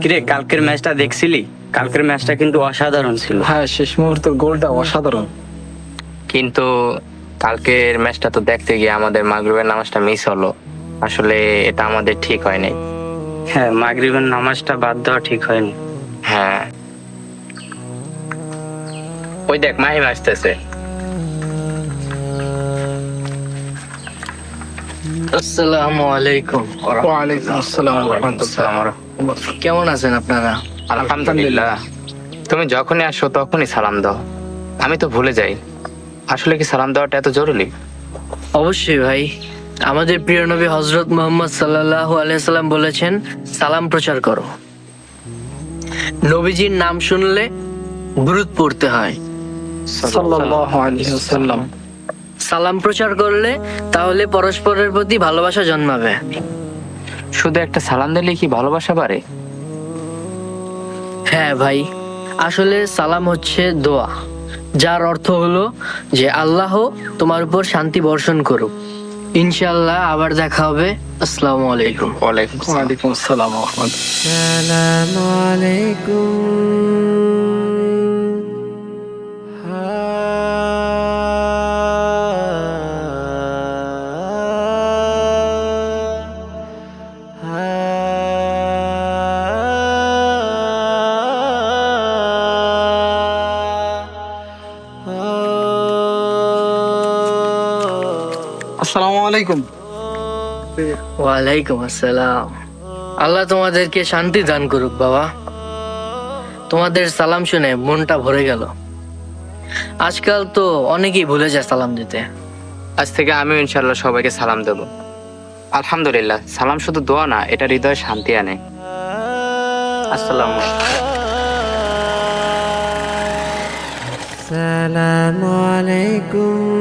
কিরে কালকের ম্যাচটা দেখছিলি? কালকের ম্যাচটা কিন্তু অসাধারণ ছিল। হ্যাঁ শেষ মুহূর্তের গোলটা অসাধারণ। কিন্তু কালকের ম্যাচটা তো দেখতে গিয়ে আমাদের মাগরিবের নামাজটা মিস হলো। আসলে এটা আমাদের ঠিক হয় নাই। হ্যাঁ মাগরিবের নামাজটা বাদ দেওয়া ঠিক হয়নি। হ্যাঁ। ওই দেখ মাহিম আসতেছে আসসালামু আলাইকুম। ওয়ালাইকুম আসসালাম রহমতুল্লাহ। কেমন আছেন আপনারা? আলহামদুলিল্লাহ। তুমি যখনই আসো তখনই সালাম দাও। আমি তো ভুলে যাই। আসলে কি সালাম দেওয়াটা এত জরুরি? অবশ্যই ভাই। আমাদের প্রিয় নবী হজরত মোহাম্মদ সাল্লাহ আলাইসাল্লাম বলেছেন সালাম প্রচার করো। নবীজির নাম শুনলে গুরুত পড়তে হয়। সাল্লাল্লাহু আলাইহি ওয়াসাল্লাম। সালাম প্রচার করলে তাহলে পরস্পরের প্রতি ভালোবাসা জন্মাবে। শুধু একটা সালাম দিলে কি ভালোবাসা পারে হ্যাঁ ভাই আসলে সালাম হচ্ছে দোয়া যার অর্থ হলো যে আল্লাহ তোমার উপর শান্তি বর্ষণ করুক। ইনশাল্লাহ আবার দেখা হবে। আসসালামু আলাইকুম। ওয়ালাইকুম আসসালাম। ওয়ালাইকুম আসসালাম আসসালামু আলাইকুম। ওয়ালাইকুম আসসালাম। আল্লাহ তোমাদেরকে শান্তি দান করুক বাবা। তোমাদের সালাম শুনে মনটা ভরে গেল। আজকাল তো অনেকেই ভুলে যায় সালাম দিতে। আজ থেকে আমি ইনশাল্লাহ সবাইকে সালাম দেব। আলহামদুলিল্লাহ সালাম শুধু দোয়া না এটা হৃদয় শান্তি আনে। আসসালামু আলাইকুম।